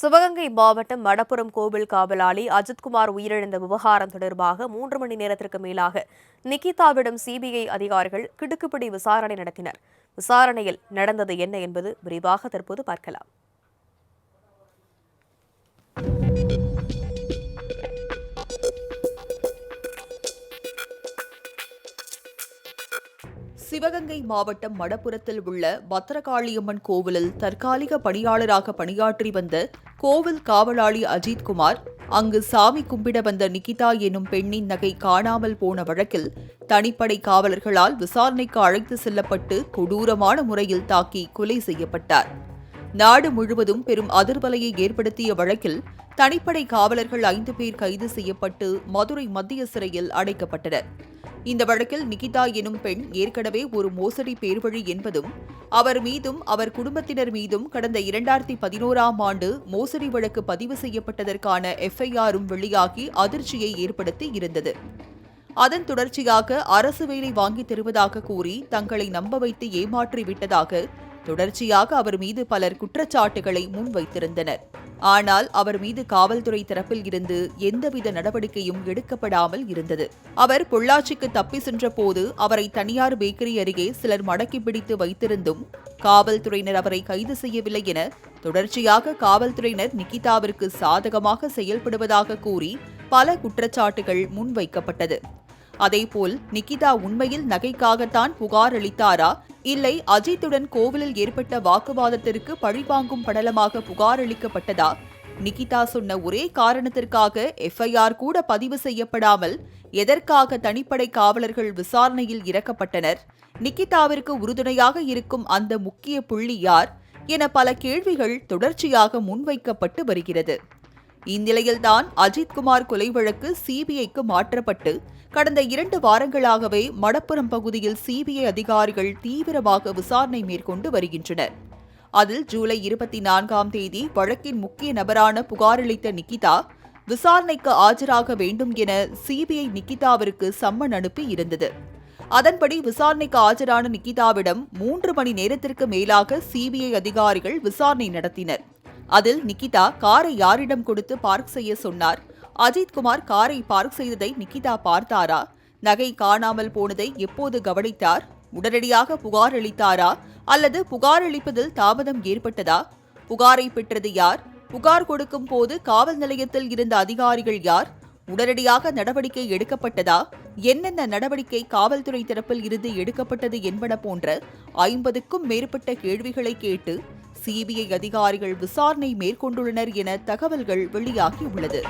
சிவகங்கை மாவட்டம் மடப்புரம் கோவில் காவலாளி அஜித்குமார் உயிரிழந்த விவகாரம் தொடர்பாக மூன்று மணி நேரத்திற்கு மேலாக நிகிதாவிடம் சிபிஐ அதிகாரிகள் கிடுக்குப்பிடி விசாரணை நடத்தினர். விசாரணையில் நடந்தது என்ன என்பது விரிவாக தற்போது பார்க்கலாம். சிவகங்கை மாவட்டம் மடப்புரத்தில் உள்ள பத்திரகாளியம்மன் கோவிலில் தற்காலிக பணியாளராக பணியாற்றி வந்த கோவில் காவலாளி அஜித்குமார் அங்கு சாமி கும்பிட வந்த நிகிதா எனும் பெண்ணின் நகை காணாமல் போன வழக்கில் தனிப்படை காவலர்களால் விசாரணைக்கு அழைத்து செல்லப்பட்டு கொடூரமான முறையில் தாக்கி கொலை செய்யப்பட்டார். நாடு முழுவதும் பெரும் அதிர்வலையை ஏற்படுத்திய வழக்கில் தனிப்படை காவலர்கள் ஐந்து பேர் கைது செய்யப்பட்டு மதுரை மத்திய சிறையில் அடைக்கப்பட்டனர். இந்த வழக்கில் நிகிதா எனும் பெண் ஏற்கனவே ஒரு மோசடி பேர்வழி என்பதும் அவர் மீதும் அவர் குடும்பத்தினர் மீதும் கடந்த இரண்டாயிரத்தி பதினோராம் ஆண்டு மோசடி வழக்கு பதிவு செய்யப்பட்டதற்கான எஃப்ஐஆரும் வெளியாகி அதிர்ச்சியை ஏற்படுத்தி இருந்தது. அதன் தொடர்ச்சியாக அரசு வேலை வாங்கித் தருவதாக கூறி தங்களை நம்ப வைத்து ஏமாற்றிவிட்டதாக தொடர்ச்சியாக அவர் மீது பலர் குற்றச்சாட்டுகளை முன்வைத்திருந்தனர். ஆனால் அவர் மீது காவல்துறை தரப்பில் இருந்து எந்தவித நடவடிக்கையும் எடுக்கப்படாமல் இருந்தது. அவர் பொள்ளாச்சிக்கு தப்பி சென்றபோது அவரை தனியார் பேக்கரி அருகே சிலர் மடக்கி பிடித்து வைத்திருந்தும் காவல்துறையினர் அவரை கைது செய்யவில்லை என தொடர்ச்சியாக காவல்துறையினர் நிகிதாவிற்கு சாதகமாக செயல்படுவதாக கூறி பல குற்றச்சாட்டுகள் முன்வைக்கப்பட்டது. அதேபோல் நிகிதா உண்மையில் நகைக்காகத்தான் புகார் அளித்தாரா? இல்லை அஜித்துடன் கோவிலில் ஏற்பட்ட வாக்குவாதத்திற்கு பழிவாங்கும் படலமாக புகார் அளிக்கப்பட்டதா? நிகிதா சொன்ன ஒரே காரணத்திற்காக எஃப்ஐஆர் கூட பதிவு செய்யப்படாமல் எதற்காக தனிப்படை காவலர்கள் விசாரணையில் இறக்கப்பட்டனர்? நிகிதாவிற்கு உறுதுணையாக இருக்கும் அந்த முக்கிய புள்ளி யார்? என பல கேள்விகள் தொடர்ச்சியாக முன்வைக்கப்பட்டு வருகிறது. இந்நிலையில்தான் அஜித்குமார் கொலை வழக்கு சிபிஐக்கு மாற்றப்பட்டு கடந்த இரண்டு வாரங்களாகவே மடப்புரம் பகுதியில் சிபிஐ அதிகாரிகள் தீவிரமாக விசாரணை மேற்கொண்டு வருகின்றனர். அதில் ஜூலை இருபத்தி நான்காம் தேதி வழக்கின் முக்கிய நபரான புகாரளித்த நிக்கிதா விசாரணைக்கு ஆஜராக வேண்டும் என சிபிஐ நிக்கிதாவிற்கு சம்மன் அனுப்பி இருந்தது. அதன்படி விசாரணைக்கு ஆஜரான நிக்கிதாவிடம் மூன்று மணி நேரத்திற்கு மேலாக சிபிஐ அதிகாரிகள் விசாரணை நடத்தினர். அதில் நிகிதா காரை யாரிடம் கொடுத்து பார்க் செய்ய சொன்னார். அஜித்குமார் காரை பார்க் செய்ததை நிகிதா பார்த்தாரா? நகை காணாமல் போனதை எப்போது கவனித்தார்? உடனடியாக புகார் அளித்தாரா? அல்லது புகார் அளிப்பதில் தாமதம் ஏற்பட்டதா? புகாரை பெற்றது யார்? புகார் கொடுக்கும் போது காவல் நிலையத்தில் இருந்த அதிகாரிகள் யார்? உடனடியாக நடவடிக்கை எடுக்கப்பட்டதா? என்னென்ன நடவடிக்கை காவல்துறை தரப்பில் இருந்து எடுக்கப்பட்டது என்பன போன்ற ஐம்பதுக்கும் மேற்பட்ட கேள்விகளை கேட்டு சிபிஐ அதிகாரிகள் விசாரணை மேற்கொண்டுள்ளனர் என தகவல்கள் வெளியாகியுள்ளது.